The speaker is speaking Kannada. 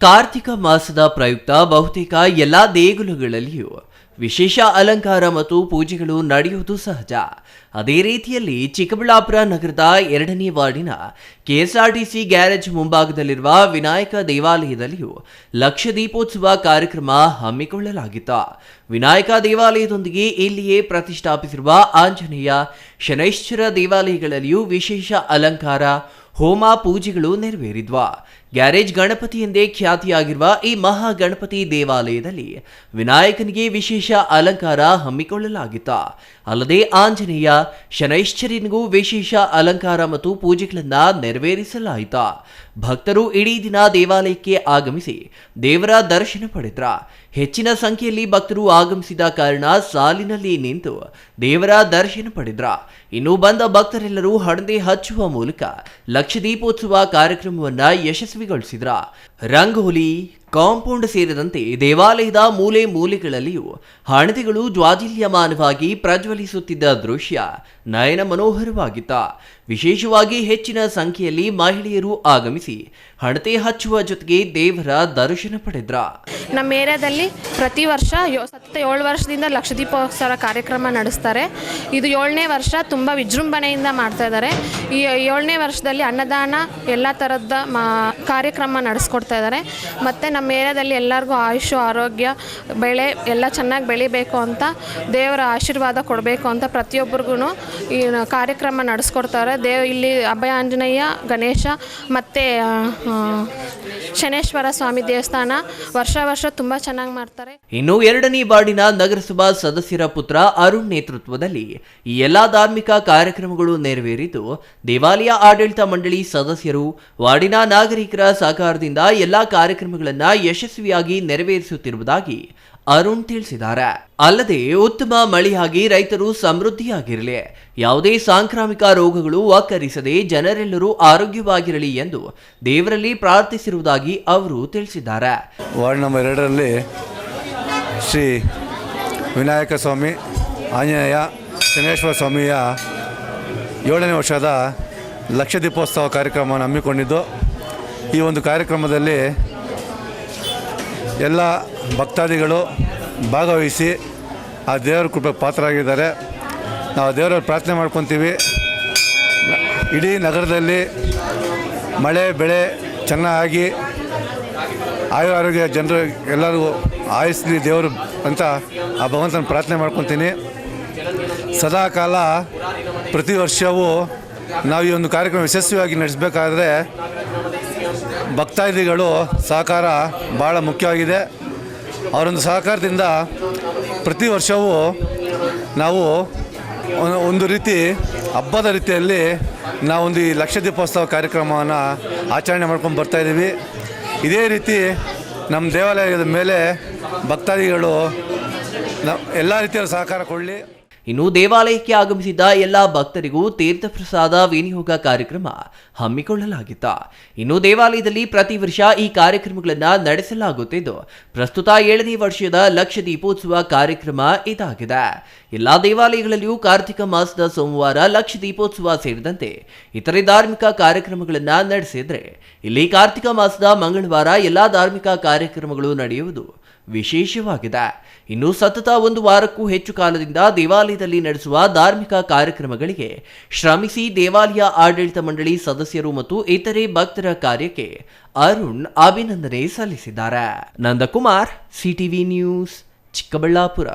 ಕಾರ್ತಿಕ ಮಾಸದ ಪ್ರಯುಕ್ತ ಬಹುತೇಕ ಎಲ್ಲಾ ದೇಗುಲಗಳಲ್ಲಿಯೂ ವಿಶೇಷ ಅಲಂಕಾರ ಮತ್ತು ಪೂಜೆಗಳು ನಡೆಯುವುದು ಸಹಜ. ಅದೇ ರೀತಿಯಲ್ಲಿ ಚಿಕ್ಕಬಳ್ಳಾಪುರ ನಗರದ ಎರಡನೇ ವಾರ್ಡಿನ ಕೆಎಸ್ಆರ್ಟಿಸಿ ಗ್ಯಾರೇಜ್ ಮುಂಭಾಗದಲ್ಲಿರುವ ವಿನಾಯಕ ದೇವಾಲಯದಲ್ಲಿಯೂ ಲಕ್ಷ ದೀಪೋತ್ಸವ ಕಾರ್ಯಕ್ರಮ ಹಮ್ಮಿಕೊಳ್ಳಲಾಗಿತ್ತು. ವಿನಾಯಕ ದೇವಾಲಯದೊಂದಿಗೆ ಇಲ್ಲಿಯೇ ಪ್ರತಿಷ್ಠಾಪಿಸಿರುವ ಆಂಜನೇಯ ಶನೈಶ್ವರ ದೇವಾಲಯಗಳಲ್ಲಿಯೂ ವಿಶೇಷ ಅಲಂಕಾರ, ಹೋಮ ಪೂಜೆಗಳು ನೆರವೇರಿದ್ವಾ. ಗ್ಯಾರೇಜ್ ಗಣಪತಿ ಎಂದೇ ಖ್ಯಾತಿಯಾಗಿರುವ ಈ ಮಹಾ ಗಣಪತಿ ದೇವಾಲಯದಲ್ಲಿ ವಿನಾಯಕನಿಗೆ ವಿಶೇಷ ಅಲಂಕಾರ ಹಮ್ಮಿಕೊಳ್ಳಲಾಗಿತ್ತು. ಅಲ್ಲದೆ ಆಂಜನೇಯ, ಶನೈಶ್ಚರ್ಯನಿಗೂ ವಿಶೇಷ ಅಲಂಕಾರ ಮತ್ತು ಪೂಜೆಗಳನ್ನ ನೆರವೇರಿಸಲಾಯಿತ. ಭಕ್ತರು ಇಡೀ ದಿನ ದೇವಾಲಯಕ್ಕೆ ಆಗಮಿಸಿ ದೇವರ ದರ್ಶನ ಪಡೆದ್ರ. ಹೆಚ್ಚಿನ ಸಂಖ್ಯೆಯಲ್ಲಿ ಭಕ್ತರು ಆಗಮಿಸಿದ ಕಾರಣ ಸಾಲಿನಲ್ಲಿ ನಿಂತು ದೇವರ ದರ್ಶನ ಪಡೆದ್ರ. ಇನ್ನು ಬಂದ ಭಕ್ತರೆಲ್ಲರೂ ಹಣದೆ ಹಚ್ಚುವ ಮೂಲಕ ಲಕ್ಷ ಕಾರ್ಯಕ್ರಮವನ್ನ ಯಶಸ್ವಿಗೊಳಿಸಿದ್ರ ರಂಗೋಲಿ ಕಾಂಪೌಂಡ್ ಸೇರಿದಂತೆ ದೇವಾಲಯದ ಮೂಲೆ ಮೂಲೆಗಳಲ್ಲಿಯೂ ಹಣತೆಗಳು ಜ್ವಾಜಿಲ್ಯಮಾನವಾಗಿ ಪ್ರಜ್ವಲಿಸುತ್ತಿದ್ದ ದೃಶ್ಯ ನಯನ ಮನೋಹರವಾಗಿತ್ತ. ವಿಶೇಷವಾಗಿ ಹೆಚ್ಚಿನ ಸಂಖ್ಯೆಯಲ್ಲಿ ಮಹಿಳೆಯರು ಆಗಮಿಸಿ ಹಣತೆ ಹಚ್ಚುವ ಜೊತೆಗೆ ದೇವರ ದರ್ಶನ ಪಡೆದ್ರ. ನಮ್ಮ ಏರಿಯಾದಲ್ಲಿ ಪ್ರತಿ ವರ್ಷ ಸತ್ತ ಏಳು ವರ್ಷದಿಂದ ಲಕ್ಷ ದೀಪೋತ್ಸವ ಕಾರ್ಯಕ್ರಮ ನಡೆಸ್ತಾರೆ. ಇದು ಏಳನೇ ವರ್ಷ ತುಂಬ ವಿಜೃಂಭಣೆಯಿಂದ ಮಾಡ್ತಾ ಇದ್ದಾರೆ. ಈ ಏಳನೇ ವರ್ಷದಲ್ಲಿ ಅನ್ನದಾನ ಎಲ್ಲ ಥರದ ಕಾರ್ಯಕ್ರಮ ನಡೆಸ್ಕೊಡ್ತಾ ಇದ್ದಾರೆ. ಮತ್ತು ನಮ್ಮ ಏರಿಯಾದಲ್ಲಿ ಎಲ್ಲರಿಗೂ ಆಯುಷು, ಆರೋಗ್ಯ, ಬೆಳೆ ಎಲ್ಲ ಚೆನ್ನಾಗಿ ಬೆಳಿಬೇಕು ಅಂತ ದೇವರ ಆಶೀರ್ವಾದ ಕೊಡಬೇಕು ಅಂತ ಪ್ರತಿಯೊಬ್ಬರಿಗೂ ಈ ಕಾರ್ಯಕ್ರಮ ನಡೆಸ್ಕೊಡ್ತಾರೆ. ದೇವ್ ಇಲ್ಲಿ ಅಭಯ ಆಂಜನೇಯ, ಗಣೇಶ ಮತ್ತು ಶನೇಶ್ವರ ಸ್ವಾಮಿ ದೇವಸ್ಥಾನ ವರ್ಷ ವರ್ಷ ತುಂಬ ಚೆನ್ನಾಗಿ ಮಾಡ್ತಾರೆ. ಇನ್ನು ಎರಡನೇ ವಾರ್ಡಿನ ನಗರಸಭಾ ಸದಸ್ಯರ ಪುತ್ರ ಅರುಣ್ ನೇತೃತ್ವದಲ್ಲಿ ಈ ಎಲ್ಲ ಧಾರ್ಮಿಕ ಕಾರ್ಯಕ್ರಮಗಳು ನೆರವೇರಿದ್ದು, ದೇವಾಲಯ ಆಡಳಿತ ಮಂಡಳಿ ಸದಸ್ಯರು, ವಾರ್ಡಿನ ನಾಗರಿಕರ ಸಹಕಾರದಿಂದ ಎಲ್ಲ ಕಾರ್ಯಕ್ರಮಗಳನ್ನು ಯಶಸ್ವಿಯಾಗಿ ನೆರವೇರಿಸುತ್ತಿರುವುದಾಗಿ ಅರುಣ್ ತಿಳಿಸಿದ್ದಾರೆ. ಅಲ್ಲದೆ ಉತ್ತಮ ಮಳೆಯಾಗಿ ರೈತರು ಸಮೃದ್ಧಿಯಾಗಿರಲಿ, ಯಾವುದೇ ಸಾಂಕ್ರಾಮಿಕ ರೋಗಗಳು ಒಕ್ಕರಿಸದೆ ಜನರೆಲ್ಲರೂ ಆರೋಗ್ಯವಾಗಿರಲಿ ಎಂದು ದೇವರಲ್ಲಿ ಪ್ರಾರ್ಥಿಸಿರುವುದಾಗಿ ಅವರು ತಿಳಿಸಿದ್ದಾರೆ. ವಾರ್ಡ್ ನಂಬರ್ ಎರಡರಲ್ಲಿ ಶ್ರೀ ವಿನಾಯಕ ಸ್ವಾಮಿ, ಆಂಜನೇಯ ಶನೇಶ್ವರ ಸ್ವಾಮಿಯ ಏಳನೇ ವರ್ಷದ ಲಕ್ಷ ದೀಪೋತ್ಸವ ಕಾರ್ಯಕ್ರಮವನ್ನು ಹಮ್ಮಿಕೊಂಡಿದ್ದು, ಈ ಒಂದು ಕಾರ್ಯಕ್ರಮದಲ್ಲಿ ಎಲ್ಲ ಭಕ್ತಾದಿಗಳು ಭಾಗವಹಿಸಿ ಆ ದೇವರ ಕೃಪೆ ಪಾತ್ರರಾಗಿದ್ದಾರೆ. ನಾವು ದೇವರ ಪ್ರಾರ್ಥನೆ ಮಾಡ್ಕೊತೀವಿ. ಇಡೀ ನಗರದಲ್ಲಿ ಮಳೆ, ಬೆಳೆ ಚೆನ್ನಾಗಿ ಆಯು ಆರೋಗ್ಯ ಜನರು ಎಲ್ಲರಿಗೂ ಆಯಿಸಲಿ ದೇವರು ಅಂತ ಆ ಭಗವಂತನ ಪ್ರಾರ್ಥನೆ ಮಾಡ್ಕೊತೀನಿ. ಸದಾ ಕಾಲ ಪ್ರತಿ ವರ್ಷವೂ ನಾವು ಈ ಒಂದು ಕಾರ್ಯಕ್ರಮ ಯಶಸ್ವಿಯಾಗಿ ನಡೆಸಬೇಕಾದ್ರೆ ಭಕ್ತಾದಿಗಳು ಸಹಕಾರ ಭಾಳ ಮುಖ್ಯವಾಗಿದೆ. ಅವರೊಂದು ಸಹಕಾರದಿಂದ ಪ್ರತಿ ವರ್ಷವೂ ನಾವು ಒಂದು- ರೀತಿ ಹಬ್ಬದ ರೀತಿಯಲ್ಲಿ ನಾವೊಂದು ಈ ಲಕ್ಷ ದೀಪೋತ್ಸವ ಕಾರ್ಯಕ್ರಮವನ್ನು ಆಚರಣೆ ಮಾಡ್ಕೊಂಡು ಬರ್ತಾಯಿದ್ದೀವಿ ಇದೇ ರೀತಿ ನಮ್ಮ ದೇವಾಲಯದ ಮೇಲೆ ಭಕ್ತಾದಿಗಳು ಎಲ್ಲ ರೀತಿಯ ಸಹಕಾರ ಕೊಡಲಿ. ಇನ್ನು ದೇವಾಲಯಕ್ಕೆ ಆಗಮಿಸಿದ್ದ ಎಲ್ಲ ಭಕ್ತರಿಗೂ ತೀರ್ಥ ಪ್ರಸಾದ ವಿನಿಯೋಗ ಕಾರ್ಯಕ್ರಮ ಹಮ್ಮಿಕೊಳ್ಳಲಾಗಿತ್ತು. ಇನ್ನು ದೇವಾಲಯದಲ್ಲಿ ಪ್ರತಿ ವರ್ಷ ಈ ಕಾರ್ಯಕ್ರಮಗಳನ್ನು ನಡೆಸಲಾಗುತ್ತಿದ್ದು, ಪ್ರಸ್ತುತ ಏಳನೇ ವರ್ಷದ ಲಕ್ಷ ದೀಪೋತ್ಸವ ಕಾರ್ಯಕ್ರಮ ಇದಾಗಿದೆ. ಎಲ್ಲಾ ದೇವಾಲಯಗಳಲ್ಲಿಯೂ ಕಾರ್ತಿಕ ಮಾಸದ ಸೋಮವಾರ ಲಕ್ಷ ದೀಪೋತ್ಸವ ಸೇರಿದಂತೆ ಇತರೆ ಧಾರ್ಮಿಕ ಕಾರ್ಯಕ್ರಮಗಳನ್ನು ನಡೆಸಿದ್ರೆ, ಇಲ್ಲಿ ಕಾರ್ತಿಕ ಮಾಸದ ಮಂಗಳವಾರ ಎಲ್ಲಾ ಧಾರ್ಮಿಕ ಕಾರ್ಯಕ್ರಮಗಳು ನಡೆಯುವುದು ವಿಶೇಷವಾಗಿದೆ. ಇನ್ನು ಸತತ ಒಂದು ವಾರಕ್ಕೂ ಹೆಚ್ಚು ಕಾಲದಿಂದ ದೇವಾಲಯದಲ್ಲಿ ನಡೆಸುವ ಧಾರ್ಮಿಕ ಕಾರ್ಯಕ್ರಮಗಳಿಗೆ ಶ್ರಮಿಸಿ ದೇವಾಲಯ ಆಡಳಿತ ಮಂಡಳಿ ಸದಸ್ಯರು ಮತ್ತು ಇತರೆ ಭಕ್ತರ ಕಾರ್ಯಕ್ಕೆ ಅರುಣ್ ಅಭಿನಂದನೆ ಸಲ್ಲಿಸಿದ್ದಾರೆ. Nandakumar, CTV news, Chikkaballapur.